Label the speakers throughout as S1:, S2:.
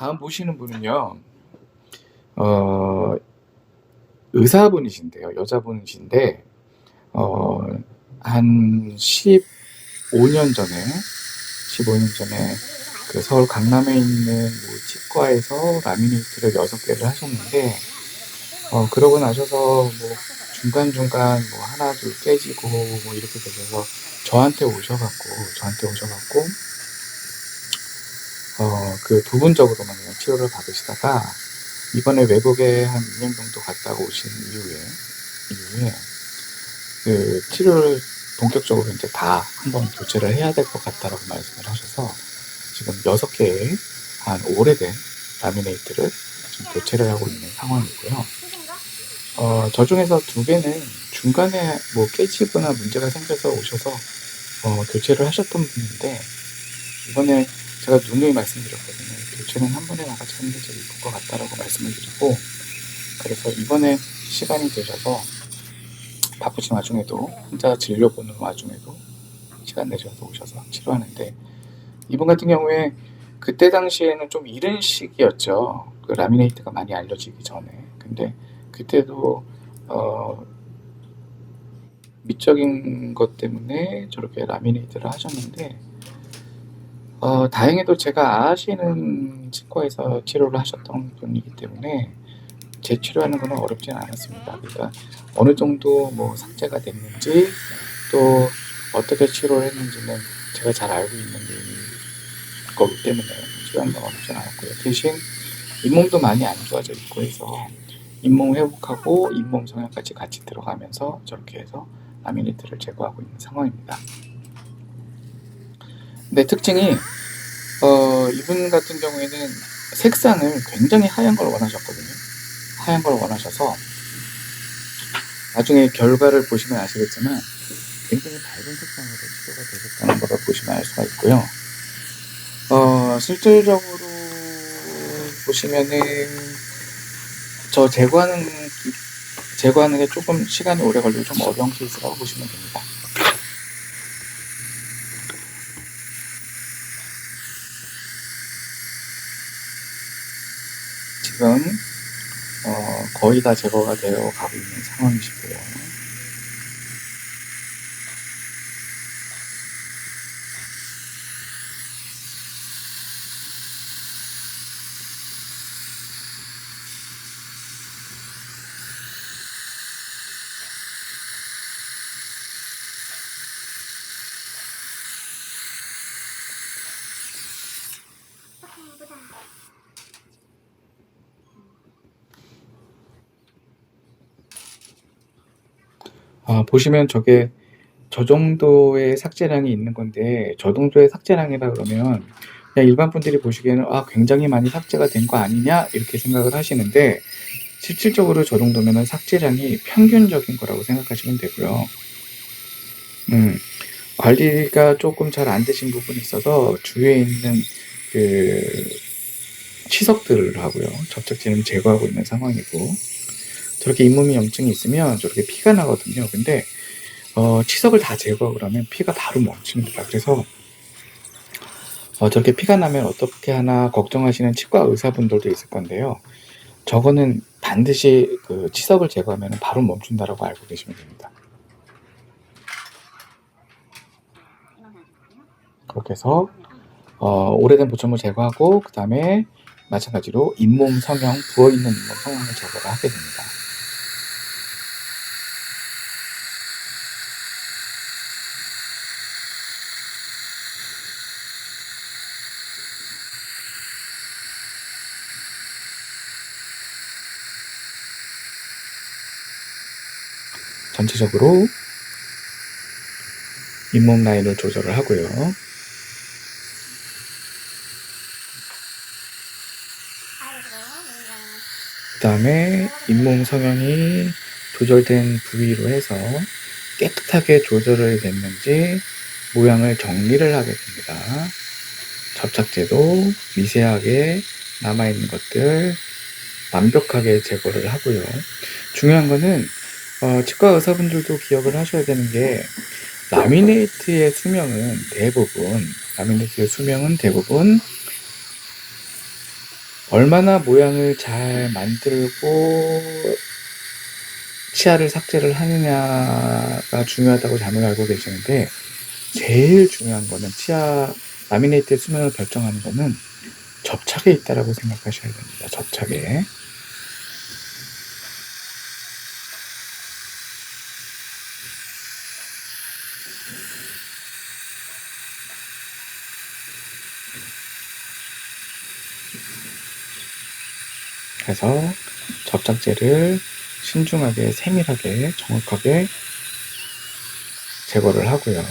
S1: 다음 보시는 분은요, 어, 의사분이신데요. 여자분이신데, 어, 한 15년 전에, 15년 전에 그 서울 강남에 있는 뭐 치과에서 라미네이트를 6개를 하셨는데, 어, 그러고 나셔서 뭐 중간중간 뭐 하나 둘 깨지고 뭐 이렇게 되셔서 저한테 오셔갖고, 저한테 오셔갖고, 어, 그 부분적으로만 그냥 치료를 받으시다가 이번에 외국에 한 2년 정도 갔다가 오신 이후에 이후에 그 치료를 본격적으로 이제 다 한번 교체를 해야 될 것 같다라고 말씀을 하셔서 지금 6개의 한 오래된 라미네이트를 지금 교체를 하고 있는 상황이고요. 어, 저 중에서 두 개는 중간에 뭐 깨지거나 문제가 생겨서 오셔서 어, 교체를 하셨던 분인데 이번에 제가 누누이 말씀드렸거든요. 교체는 한 번에 나가지 하는 게 제일 이쁠 것 같다라고 말씀을 드리고 그래서 이번에 시간이 되셔서 바쁘신 와중에도 혼자 진료 보는 와중에도 시간 내셔서 오셔서 치료하는데 이분 같은 경우에 그때 당시에는 좀 이른 시기였죠. 그 라미네이트가 많이 알려지기 전에. 근데 그때도 어 미적인 것 때문에 저렇게 라미네이트를 하셨는데 어, 다행히도 제가 아시는 치과에서 치료를 하셨던 분이기 때문에 재치료하는 것은 어렵진 않았습니다. 그러니까 어느 정도 뭐 삭제가 됐는지 또 어떻게 치료를 했는지는 제가 잘 알고 있는 거기 때문에 치료하는 건 어렵진 않았고요. 대신 잇몸도 많이 안 좋아져 있고 해서 잇몸 회복하고 잇몸 성형까지 같이 들어가면서 저렇게 해서 라미네이트를 제거하고 있는 상황입니다. 근데 특징이 어, 이분 같은 경우에는 색상을 굉장히 하얀 걸 원하셨거든요. 하얀 걸 원하셔서 나중에 결과를 보시면 아시겠지만 굉장히 밝은 색상으로 치료가 되셨다는 걸 보시면 알 수가 있고요. 어, 실질적으로 보시면은 저 제거하는 기- 제거하는 게 조금 시간이 오래 걸리고 좀 어려운 케이스라고 보시면 됩니다. 지금 어, 거의 다 제거가 되어 가고 있는 상황이시고요. 아, 보시면 저게 저 정도의 삭제량이 있는 건데 저 정도의 삭제량이라 그러면 그냥 일반 분들이 보시기에는 아 굉장히 많이 삭제가 된 거 아니냐 이렇게 생각을 하시는데 실질적으로 저 정도면은 삭제량이 평균적인 거라고 생각하시면 되고요. 음, 관리가 조금 잘 안 되신 부분이 있어서 주위에 있는 그 치석들을 하고요. 접착제는 제거하고 있는 상황이고 저렇게 잇몸이 염증이 있으면 저렇게 피가 나거든요. 근데 어, 치석을 다 제거하고 그러면 피가 바로 멈춥니다. 그래서 어, 저렇게 피가 나면 어떻게 하나 걱정하시는 치과 의사분들도 있을 건데요. 저거는 반드시 그 치석을 제거하면 바로 멈춘다라고 알고 계시면 됩니다. 그렇게 해서 어, 오래된 보철물 제거하고 그 다음에 마찬가지로 잇몸 성형 부어있는 잇몸 성형을 제거를 하게 됩니다. 전체적으로 잇몸 라인을 조절을 하고요. 그 다음에 잇몸 성형이 조절된 부위로 해서 깨끗하게 조절이 됐는지 모양을 정리를 하게 됩니다. 접착제도 미세하게 남아있는 것들 완벽하게 제거를 하고요. 중요한 거는 어, 치과 의사분들도 기억을 하셔야 되는 게 라미네이트의 수명은 대부분 라미네이트의 수명은 대부분 얼마나 모양을 잘 만들고 치아를 삭제를 하느냐가 중요하다고 잘못 알고 계시는데 제일 중요한 거는 치아 라미네이트의 수명을 결정하는 거는 접착에 있다라고 생각하셔야 됩니다. 접착에. 그래서 접착제를 신중하게 세밀하게 정확하게 제거를 하고요.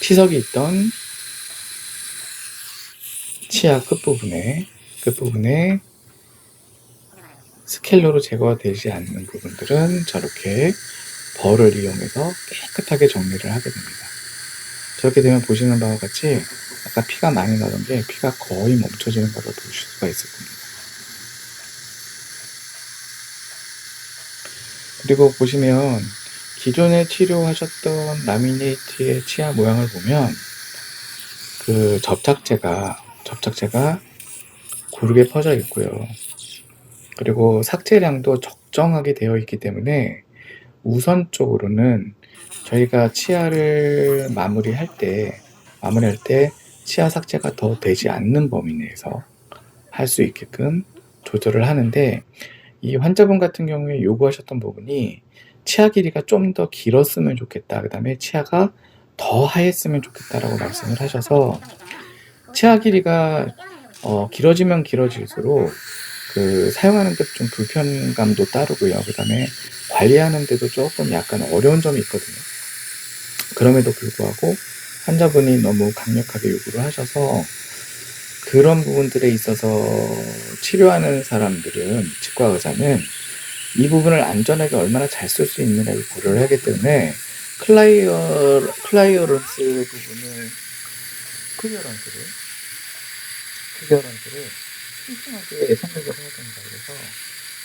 S1: 치석이 있던 치아 끝부분에 끝부분에 스케일러로 제거되지 않는 부분들은 저렇게 벌을 이용해서 깨끗하게 정리를 하게 됩니다. 저렇게 되면 보시는 바와 같이 아까 피가 많이 나던 게 피가 거의 멈춰지는 것을 보실 수가 있을 겁니다. 그리고 보시면 기존에 치료하셨던 라미네이트의 치아 모양을 보면 그 접착제가 접착제가 고르게 퍼져 있고요. 그리고 삭제량도 적정하게 되어 있기 때문에 우선적으로는 저희가 치아를 마무리할 때 마무리할 때 치아 삭제가 더 되지 않는 범위 내에서 할 수 있게끔 조절을 하는데 이 환자분 같은 경우에 요구하셨던 부분이 치아 길이가 좀 더 길었으면 좋겠다. 그 다음에 치아가 더 하였으면 좋겠다라고 말씀을 하셔서 치아 길이가 어, 길어지면 길어질수록 그 사용하는 데 좀 불편감도 따르고요. 그 다음에 관리하는 데도 조금 약간 어려운 점이 있거든요. 그럼에도 불구하고 환자분이 너무 강력하게 요구를 하셔서 그런 부분들에 있어서 치료하는 사람들은 치과 의사는 이 부분을 안전하게 얼마나 잘 쓸 수 있느냐를 고려를 하기 때문에 클라이어 클라이어런스 부분을 클리어런스를 클리어런스를 신중하게 선택을 해야 된다. 그래서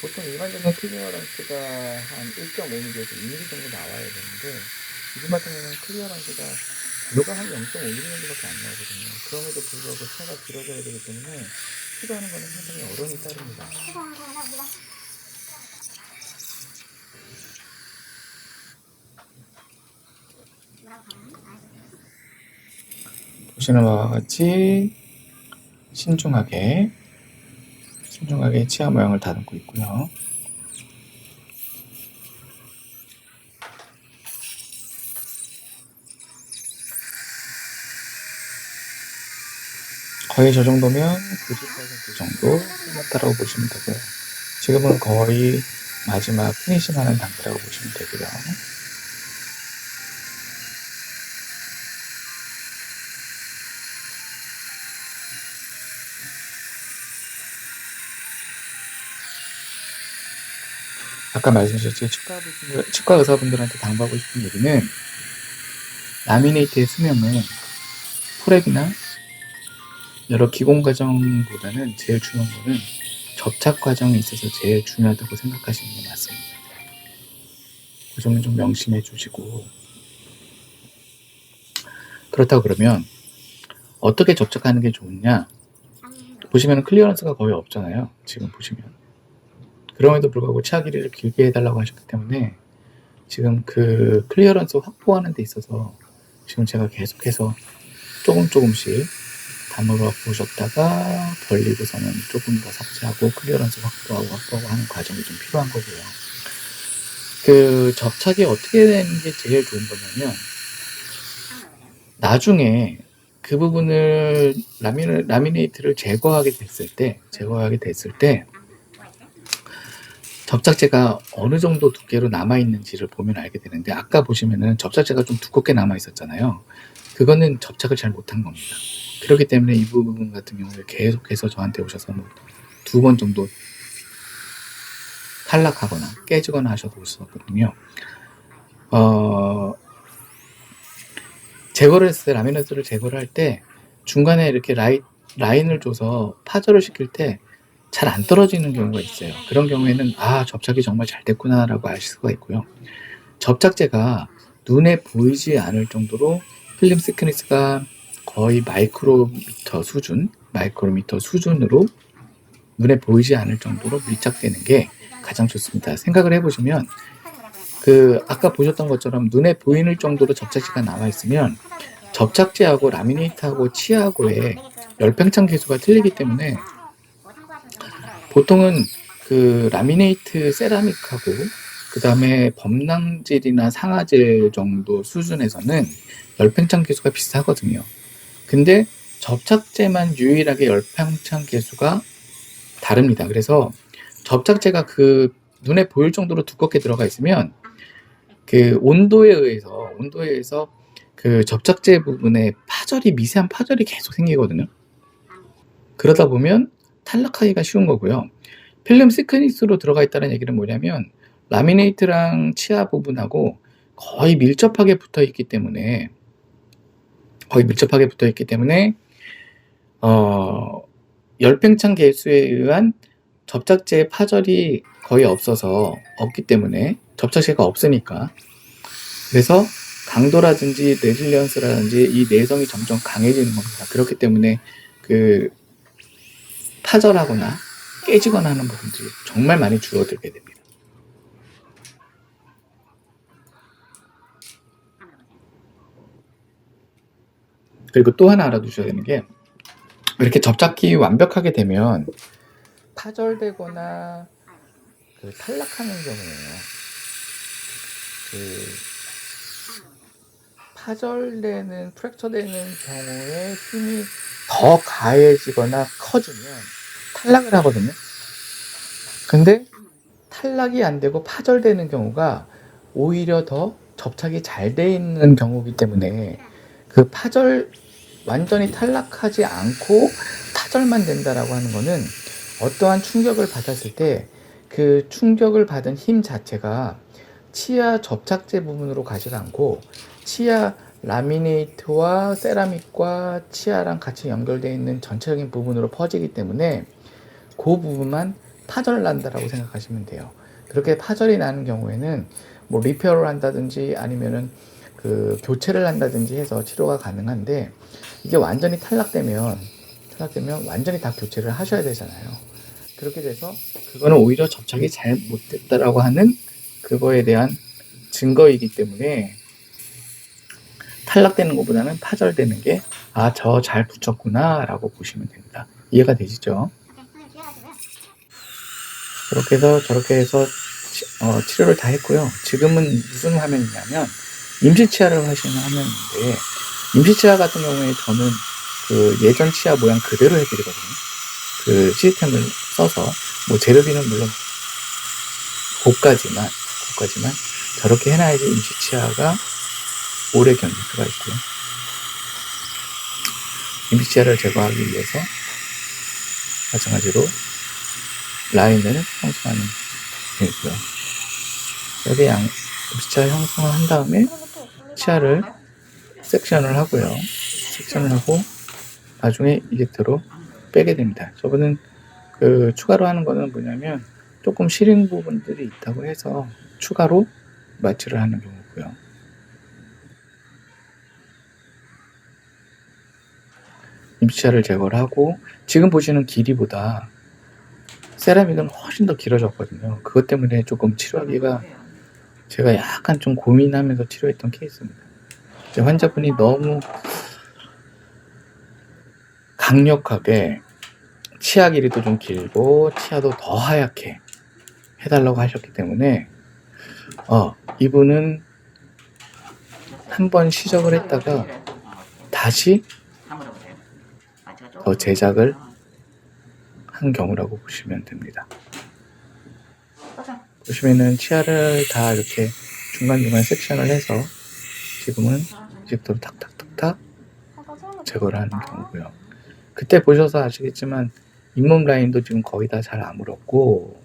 S1: 보통 일반적인 클리어런스가 한 1.5mm에서 2mm 정도 나와야 되는데 이분 같은 경우는 클리어런스가 묘가 한 0.5mm 정도밖에 안 나오거든요. 그럼에도 불구하고 차가 길어져야 되기 때문에 치료하는 거는 상당히 어려움이 따릅니다. 보시는 바와 같이 신중하게 신중하게 치아 모양을 다듬고 있고요. 거의 저 정도면 90% 정도 끝났다라고 보시면 되고요. 지금은 거의 마지막 피니싱 하는 단계라고 보시면 되고요. 아까 말씀하셨지 치과, 분들, 치과 의사분들한테 당부하고 싶은 얘기는 라미네이트의 수명은 프랩이나 여러 기공 과정보다는 제일 중요한 거는 접착 과정에 있어서 제일 중요하다고 생각하시는 게 맞습니다. 그 점은 좀 명심해 주시고 그렇다고 그러면 어떻게 접착하는 게 좋으냐 보시면 클리어런스가 거의 없잖아요. 지금 보시면 그럼에도 불구하고 치아 길이를 길게 해달라고 하셨기 때문에 지금 그 클리어런스 확보하는 데 있어서 지금 제가 계속해서 조금 조금씩 담으러 보셨다가 벌리고서는 조금 더 삭제하고 클리어런스 확보하고 확보하고 하는 과정이 좀 필요한 거고요. 그 접착이 어떻게 되는 게 제일 좋은 거냐면 나중에 그 부분을 라미네, 라미네이트를 제거하게 됐을 때 제거하게 됐을 때 접착제가 어느 정도 두께로 남아 있는지를 보면 알게 되는데 아까 보시면은 접착제가 좀 두껍게 남아 있었잖아요. 그거는 접착을 잘 못한 겁니다. 그렇기 때문에 이 부분 같은 경우에 계속해서 저한테 오셔서 뭐 두 번 정도 탈락하거나 깨지거나 하셔도 있었거든요. 어, 제거를 했을 때 라미네이트를 제거를 할 때 중간에 이렇게 라이, 라인을 줘서 파절을 시킬 때 잘 안 떨어지는 경우가 있어요. 그런 경우에는 아 접착이 정말 잘 됐구나라고 아실 수가 있고요. 접착제가 눈에 보이지 않을 정도로 필름 시크니스가 거의 마이크로미터 수준, 마이크로미터 수준으로 눈에 보이지 않을 정도로 밀착되는 게 가장 좋습니다. 생각을 해보시면 그 아까 보셨던 것처럼 눈에 보이는 정도로 접착제가 나와 있으면 접착제하고 라미네이트하고 치하고의 열팽창 계수가 틀리기 때문에 보통은 그 라미네이트 세라믹하고 그 다음에 범랑질이나 상아질 정도 수준에서는 열팽창 계수가 비슷하거든요. 근데 접착제만 유일하게 열팽창 계수가 다릅니다. 그래서 접착제가 그 눈에 보일 정도로 두껍게 들어가 있으면 그 온도에 의해서 온도에 의해서 그 접착제 부분에 파절이 미세한 파절이 계속 생기거든요. 그러다 보면 탈락하기가 쉬운 거고요. 필름 시크니스로 들어가 있다는 얘기는 뭐냐면 라미네이트랑 치아 부분하고 거의 밀접하게 붙어 있기 때문에 거의 밀접하게 붙어 있기 때문에 어 열팽창 개수에 의한 접착제의 파절이 거의 없어서 없기 때문에 접착제가 없으니까 그래서 강도라든지 레질리언스라든지 이 내성이 점점 강해지는 겁니다. 그렇기 때문에 그 파절하거나 깨지거나 하는 부분들이 정말 많이 줄어들게 됩니다. 그리고 또 하나 알아두셔야 되는 게 이렇게 접착기 완벽하게 되면 파절되거나 그 탈락하는 경우에요. 그 파절되는 프랙처되는 경우에 힘이 더 가해지거나 커지면 탈락을 하거든요. 근데 탈락이 안 되고 파절되는 경우가 오히려 더 접착이 잘 돼 있는 경우이기 때문에 그 파절 완전히 탈락하지 않고 파절만 된다라고 하는 거는 어떠한 충격을 받았을 때 그 충격을 받은 힘 자체가 치아 접착제 부분으로 가지가 않고 치아 라미네이트와 세라믹과 치아랑 같이 연결되어 있는 전체적인 부분으로 퍼지기 때문에 그 부분만 파절 난다라고 생각하시면 돼요. 그렇게 파절이 나는 경우에는 뭐 리페어를 한다든지 아니면은 그 교체를 한다든지 해서 치료가 가능한데 이게 완전히 탈락되면 탈락되면 완전히 다 교체를 하셔야 되잖아요. 그렇게 돼서 그거는 오히려 접착이 잘 못됐다라고 하는 그거에 대한 증거이기 때문에 탈락되는 것보다는 파절되는 게 아 저 잘 붙였구나라고 보시면 됩니다. 이해가 되시죠? 그렇게 해서 저렇게 해서 치, 어, 치료를 다 했고요. 지금은 무슨 화면이냐면 임시 치아를 하시는 화면인데 임시 치아 같은 경우에 저는 그 예전 치아 모양 그대로 해드리거든요. 그 시스템을 써서 뭐 재료비는 물론 고가지만 고가지만 저렇게 해놔야지 임시 치아가 오래 견딜 수가 있고요. 임시 치아를 제거하기 위해서 마찬가지로 라인을 형성하는 중이고요. 여기 양 임시 치아 형성을 한 다음에 치아를 섹션을 하고요. 섹션을 하고 나중에 일렉트로 빼게 됩니다. 저거는 그 추가로 하는 거는 뭐냐면 조금 시린 부분들이 있다고 해서 추가로 마취를 하는 경우고요. 임시차를 제거를 하고 지금 보시는 길이보다 세라믹은 훨씬 더 길어졌거든요. 그것 때문에 조금 치료하기가 제가 약간 좀 고민하면서 치료했던 케이스입니다. 환자분이 너무 강력하게 치아 길이도 좀 길고 치아도 더 하얗게 해달라고 하셨기 때문에 어 이분은 한 번 시작을 했다가 다시 더 제작을 한 경우라고 보시면 됩니다. 보시면은 치아를 다 이렇게 중간중간 섹션을 해서 지금은 이제부터 탁탁탁탁 제거를 하는 경우고요. 그때 보셔서 아시겠지만 잇몸 라인도 지금 거의 다잘 아물었고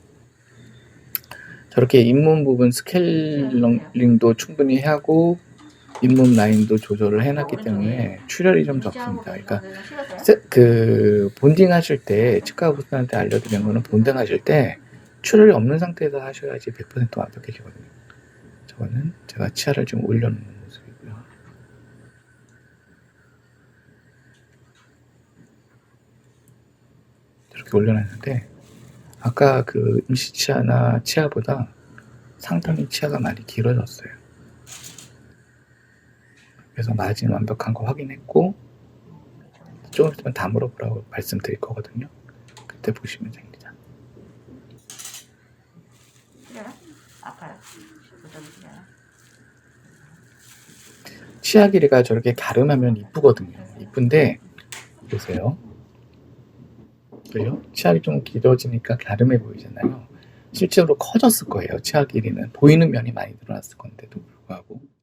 S1: 저렇게 잇몸 부분 스케일링도 충분히 하고 잇몸 라인도 조절을 해놨기 때문에 출혈이 좀 적습니다. 그러니까 세- 그 본딩 하실 때 치과 의사한테 알려드린 거는 본딩 하실 때 출혈이 없는 상태에서 하셔야지 100% 완벽해지거든요. 저거는 제가 치아를 좀 올려놓는 모습이고요. 이렇게 올려놨는데 아까 그 임시 치아나 치아보다 상당히 치아가 많이 길어졌어요. 그래서 마진 완벽한 거 확인했고 조금 있으면 다 물어보라고 말씀드릴 거거든요. 그때 보시면 됩니다.
S2: 그래요? 아파요? 그좀 그래요?
S1: 치아 길이가 저렇게 가름하면 이쁘거든요. 이쁜데 보세요. 그래요? 치아가 좀 길어지니까 가름해 보이잖아요. 실제로 커졌을 거예요. 치아 길이는 보이는 면이 많이 늘어났을 건데도 불구하고